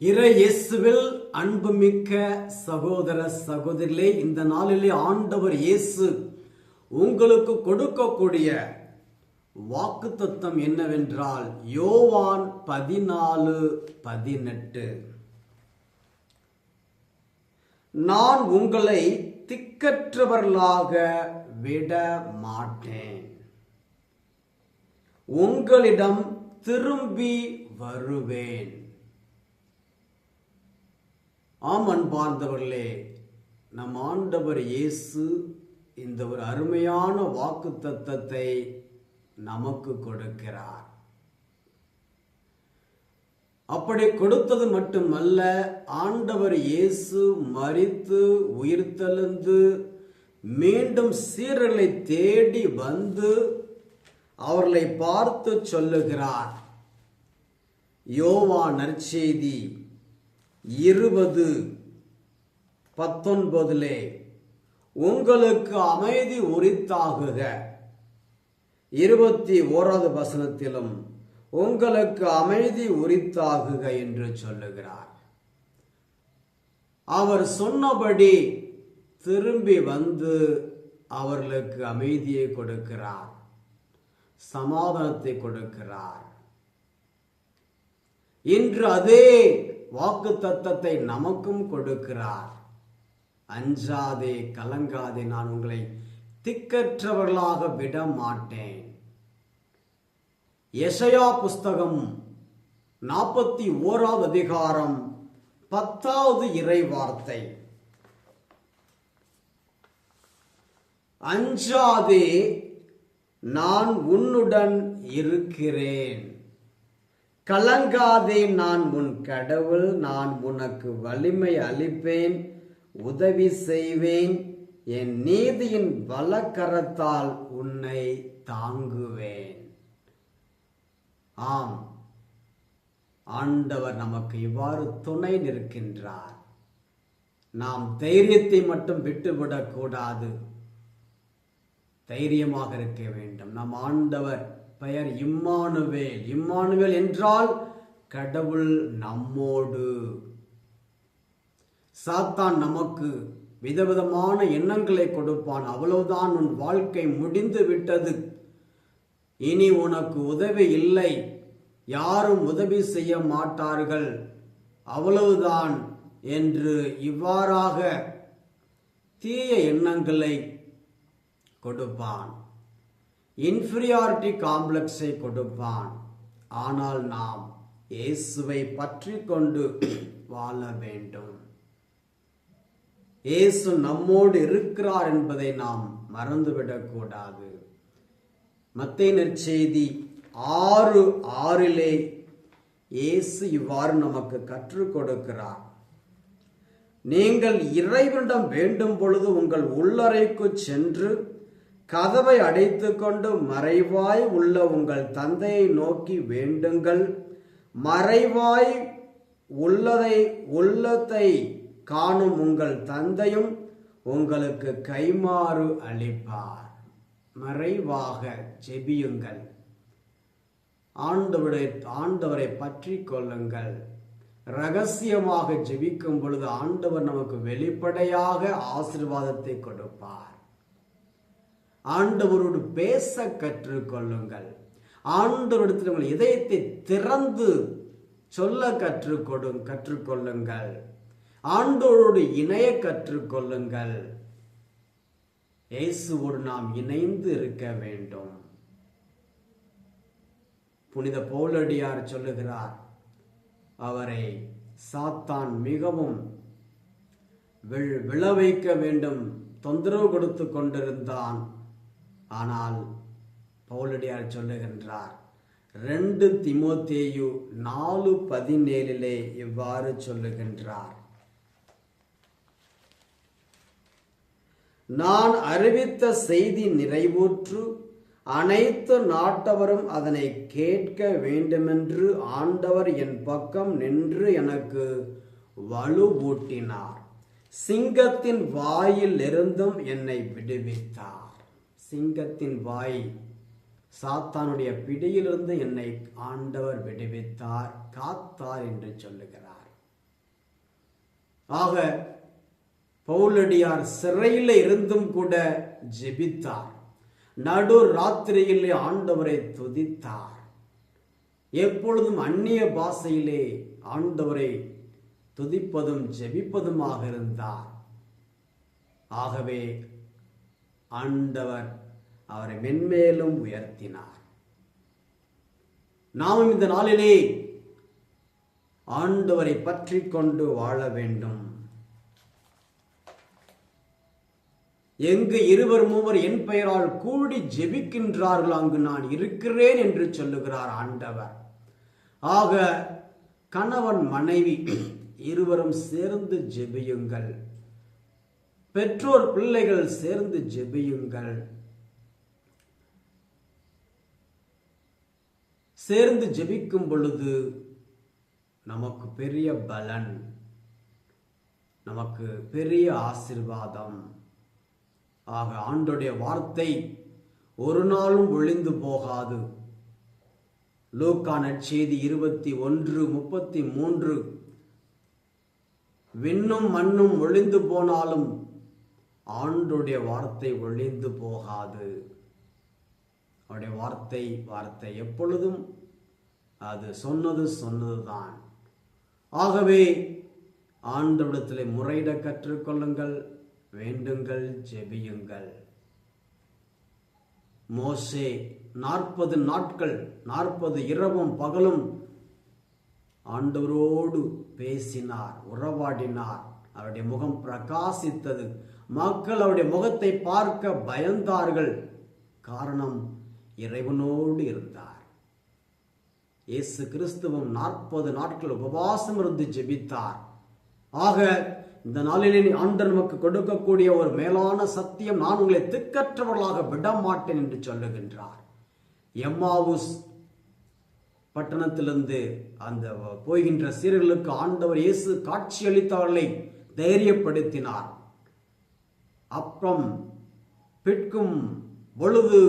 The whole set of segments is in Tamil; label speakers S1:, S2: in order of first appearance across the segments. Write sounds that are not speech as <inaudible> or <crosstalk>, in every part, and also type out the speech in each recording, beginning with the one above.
S1: இறையேசுவில் அன்புமிக்க சகோதர சகோதரிகளே இந்த நாளிலே ஆண்டவர் இயேசு உங்களுக்கு கொடுக்கக்கூடிய வாக்குத்தத்தம் என்னவென்றால் யோவான் பதினாலு பதினெட்டு. நான் உங்களை திக்கற்றவர்களாக விட மாட்டேன். உங்களிடம் திரும்பி வருவேன். ஆம் அன்பார்ந்தவர்களே நம் ஆண்டவர் இயேசு இந்த ஒரு அருமையான வாக்கு தத்தத்தை நமக்கு கொடுக்கிறார். அப்படி கொடுத்தது மட்டுமல்ல ஆண்டவர் இயேசு மறித்து உயிர்த்தெழுந்து மீண்டும் சீரர்களை தேடி வந்து அவர்களை பார்த்து சொல்லுகிறார். யோவா நற்செய்தி இருபது பத்தொன்பதிலே உங்களுக்கு அமைதி உரித்தாகுக. இருபத்தி ஓராவது வசனத்திலும் உங்களுக்கு அமைதி உரித்தாகுக என்று சொல்லுகிறார். அவர் சொன்னபடி திரும்பி வந்து அவர்களுக்கு அமைதியை கொடுக்கிறார் சமாதானத்தை கொடுக்கிறார். இன்று அதே வாக்கு தத்தத்தை நமக்கும் கொடுக்கிறார். அஞ்சாதே கலங்காதே நான் உங்களை திக்கற்றவர்களாக விட மாட்டேன். எசையா புஸ்தகம் நாற்பத்தி ஓராவது அதிகாரம் பத்தாவது இறை வார்த்தை அஞ்சாதே நான் உன்னுடன் இருக்கிறேன். கலங்காதே நான் உன் கடவுள் நான் உனக்கு வலிமை அளிப்பேன் உதவி செய்வேன். என் நீதியின் வலக்கரத்தால் உன்னை தாங்குவேன். ஆம். ஆண்டவர் நமக்கு இவ்வாறு துணை நிற்கின்றார். நாம் தைரியத்தை மட்டும் விட்டுவிடக்கூடாது. தைரியமாக இருக்க வேண்டும். நம் ஆண்டவர் பெயர் இம்மானுவேல். இம்மானுவேல் என்றால் கடவுள் நம்மோடு. சாத்தான் நமக்கு விதவிதமான எண்ணங்களை கொடுப்பான். அவ்வளவுதான் உன் வாழ்க்கை முடிந்து விட்டது. இனி உனக்கு உதவி இல்லை. யாரும் உதவி செய்ய மாட்டார்கள். அவ்வளவுதான் என்று இவ்வாறாக தீய எண்ணங்களை கொடுப்பான். இன்ஃபீரியாரிட்டி காம்ப்ளெக்ஸை கொடுப்பான். ஆனால் நாம் இயேசுவை பற்றி கொண்டு வாழ வேண்டும். இயேசு நம்மோடு இருக்கிறார் என்பதை நாம் மறந்துவிடக்கூடாது. மத்திய நற்செய்தி ஆறு ஆறிலே இயேசு இவ்வாறு நமக்கு கற்றுக் கொடுக்கிறார். நீங்கள் இறைவனிடம் வேண்டும் பொழுது உங்கள் உள்ளறைக்கு சென்று கதவை அடைத்துக்கொண்டு மறைவாய் உள்ள உங்கள் தந்தையை நோக்கி வேண்டுங்கள். மறைவாய் உள்ளதை உள்ளத்தை காணும் உங்கள் தந்தையும் உங்களுக்கு கைமாறு அளிப்பார். மறைவாக ஜெபியுங்கள். ஆண்டவரை ஆண்டவரை பற்றி கொள்ளுங்கள். ரகசியமாக ஜெபிக்கும் பொழுது ஆண்டவர் நமக்கு வெளிப்படையாக ஆசிர்வாதத்தை கொடுப்பார். ஆண்டவரோடு பேச கற்றுக்கொள்ளுங்கள். ஆண்டவரிடத்தில் உங்கள் இதயத்தை திறந்து சொல்ல கற்றுக்கொடு கற்றுக்கொள்ளுங்கள். ஆண்டவரோடு இணைய கற்றுக்கொள்ளுங்கள். இயேசுவோடு நாம் இணைந்து இருக்க வேண்டும். புனித போலடியார் சொல்லுகிறார் அவரை சாத்தான் மிகவும் விழ வைக்க வேண்டும். தொந்தரவு கொடுத்து கொண்டிருந்தான். ஆனால் பவுலடியார் சொல்லுகின்றார் ரெண்டு திமோத்தேயு நாலு பதினேழிலே இவ்வாறு சொல்லுகின்றார். நான் அறிவித்த செய்தி நிறைவுற்று அனைத்து நாட்டவரும் அதனை கேட்க வேண்டுமென்று ஆண்டவர் என் பக்கம் நின்று எனக்கு வலுவூட்டினார். சிங்கத்தின் வாயில் இருந்தும் என்னை விடுவித்தார். சிங்கத்தின் வாய் சாத்தானுடைய பிடியிலிருந்து என்னை ஆண்டவர் விடுவித்தார் காத்தார் என்று சொல்லுகிறார். ஆக பவுலடியார் சிறையில் இருந்தும் கூட ஜெபித்தார். நடு ராத்திரியிலே ஆண்டவரை துதித்தார். எப்பொழுதும் அந்நிய பாஷையிலே ஆண்டவரை துதிப்பதும் ஜெபிப்பதுமாக இருந்தார். ஆகவே ஆண்டவர் அவரை மென்மேலும் உயர்த்தினார். நாமும் இந்த நாளிலே ஆண்டவரை பற்றி கொண்டு வாழ வேண்டும். எங்கு இருவர் மூவர் என் பெயரால் கூடி ஜெபிக்கின்றார்கள் அங்கு நான் இருக்கிறேன் என்று சொல்லுகிறார் ஆண்டவர். ஆக கணவன் மனைவி இருவரும் சேர்ந்து ஜெபியுங்கள். பெற்றோர் பிள்ளைகள் சேர்ந்து ஜெபியுங்கள். சேர்ந்து ஜெபிக்கும் பொழுது நமக்கு பெரிய பலன் நமக்கு பெரிய ஆசிர்வாதம். ஆக ஆண்டுடைய வார்த்தை ஒரு நாளும் ஒளிந்து போகாது. லூக்கா நற்செய்தி இருபத்தி ஒன்று முப்பத்தி மூன்று. விண்ணும் மண்ணும் ஒளிந்து போனாலும் ஆண்டுடைய வார்த்தை ஒழிந்து போகாது. அவருடைய வார்த்தை வார்த்தை எப்பொழுதும் அது சொன்னது சொன்னதுதான். ஆகவே ஆண்டவிடத்தில் முறையிட கற்றுக்கொள்ளுங்கள் வேண்டுங்கள் ஜெபியுங்கள். மோசே நாற்பது நாட்கள் நாற்பது இரவும் பகலும் ஆண்டவரோடு பேசினார் உறவாடினார். அவருடைய முகம் பிரகாசித்தது. மக்கள் அவருடைய முகத்தை பார்க்க பயந்தார்கள். காரணம் இறைவனோடு இருந்தார். இயேசு கிறிஸ்துவம் நாற்பது நாட்கள் உபவாசம் இருந்து ஜெபித்தார். ஆக இந்த நாளிலே ஆண்டர் நமக்கு கொடுக்கக்கூடிய ஒரு மேலான சத்தியம் நான் உங்களை திக்கற்றவர்களாக விட மாட்டேன் என்று சொல்லுகின்றார். எம்மாவுஸ் பட்டணத்திலிருந்து அந்த போகின்ற சீரர்களுக்கு ஆண்டவர் இயேசு காட்சியளித்தவர்களை தைரியப்படுத்தினார். அப்புறம் பிற்கும் பொழுது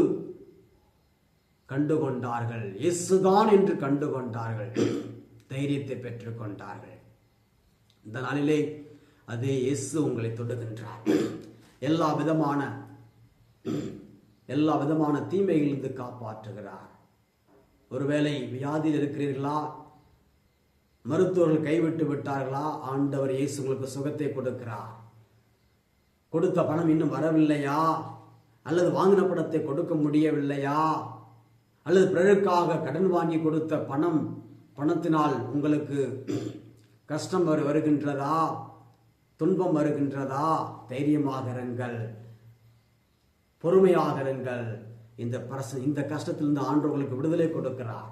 S1: கண்டுகொண்டார்கள். இயேசுதான் என்று கண்டுகொண்டார்கள். தைரியத்தை பெற்றுக்கொண்டார்கள் இந்த நாளிலே அதே இயேசு உங்களை தொடுகின்றார். எல்லா விதமான எல்லா விதமான தீமைகளிலிருந்து காப்பாற்றுகிறார். ஒருவேளை வியாதியில் இருக்கிறீர்களா? மருத்துவர்கள் கைவிட்டு விட்டார்களா? ஆண்டவர் இயேசு உங்களுக்கு சுகத்தை கொடுக்கிறார். கொடுத்த பணம் இன்னும் வரவில்லையா? அல்லது வாங்கின பணத்தை கொடுக்க முடியவில்லையா? அல்லது பிறருக்காக கடன் வாங்கி கொடுத்த பணம் பணத்தினால் உங்களுக்கு கஷ்டம் வரு வருகின்றதா? துன்பம் வருகின்றதா? தைரியமாக இருங்கள். பொறுமையாக இருங்கள். இந்த பரசு இந்த கஷ்டத்திலிருந்து ஆண்டவர்களுக்கு விடுதலை கொடுக்கிறார்.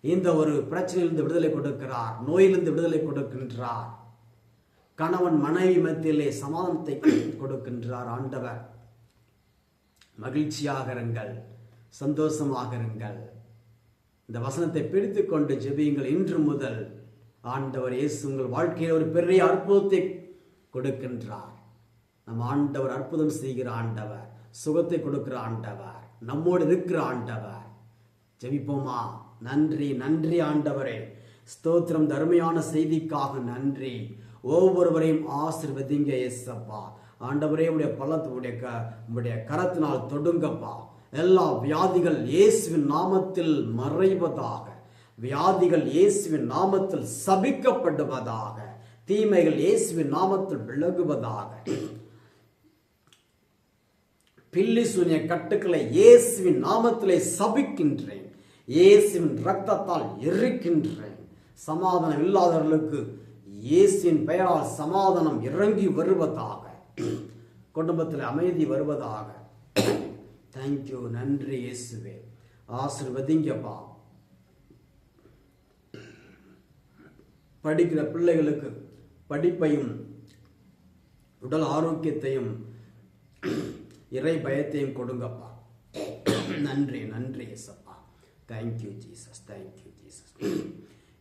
S1: இந்த ஒரு பிரச்சனையிலிருந்து விடுதலை கொடுக்கிறார். நோயிலிருந்து விடுதலை கொடுக்கின்றார். கணவன் மனைவி மத்தியிலே சமாதானத்தை <coughs> கொடுக்கின்றார் ஆண்டவர். மகிழ்ச்சியாக இருங்கள் சந்தோஷமாக இருங்கள். இந்த வசனத்தை பிடித்து கொண்டு ஜெபியுங்கள். இன்று முதல் ஆண்டவர் இயேசு உங்கள் வாழ்க்கையில் ஒரு பெரிய அற்புதத்தை கொடுக்கின்றார். நம் ஆண்டவர் அற்புதம் செய்கிற ஆண்டவர் சுகத்தை கொடுக்கிற ஆண்டவர் நம்மோடு இருக்கிற ஆண்டவர். ஜெபிப்போமா? நன்றி நன்றி ஆண்டவரே. ஸ்தோத்திரம் தருமையான செய்திக்காக நன்றி. ஒவ்வொருவரையும் ஆசிர்வதிங்க எஸ்ஸப்பா ஆண்டவரே உடைய பலத்து உடைய க உடைய கரத்தினால் தொடுங்கப்பா. எல்லா வியாதிகள் இயேசுவின் நாமத்தில் மறைவதாக. வியாதிகள் இயேசுவின் நாமத்தில் சபிக்கப்படுவதாக. தீமைகள் இயேசுவின் நாமத்தில் விலகுவதாக. பில்லி சூனிய கட்டுக்களை இயேசுவின் நாமத்திலே சபிக்கின்றேன். இயேசுவின் ரத்தத்தால் எரிக்கின்றேன். சமாதானம் இல்லாதவர்களுக்கு இயேசுவின் பெயரால் சமாதானம் இறங்கி வருவதாக குடும்பத்தில் அமைதி வருவதாக. தேங்க்யூ நன்றி இயேசுவே. ஆசிர்வதிங்கப்பா. படிக்கிற பிள்ளைகளுக்கு படிப்பையும் உடல் ஆரோக்கியத்தையும் இறை பயத்தையும் கொடுங்கப்பா. நன்றி நன்றி இயேசப்பா. தேங்க்யூ ஜீசஸ் தேங்க்யூ ஜீசஸ்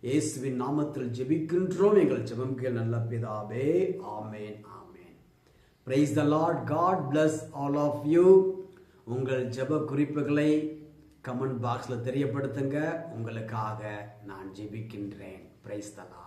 S1: இயேசுவின் நாமத்தில் ஜெபிக்கின்றோம். எங்கள் ஜெபம்கள் நல்ல பிதாவே ஆமேன் ஆமேன். Praise the lord god bless all of you உங்கள் ஜெப குறிப்புகளை கமெண்ட் பாக்ஸில் தெரியப்படுத்துங்க. உங்களுக்காக நான் ஜெபிக்கின்றேன். Price the Lord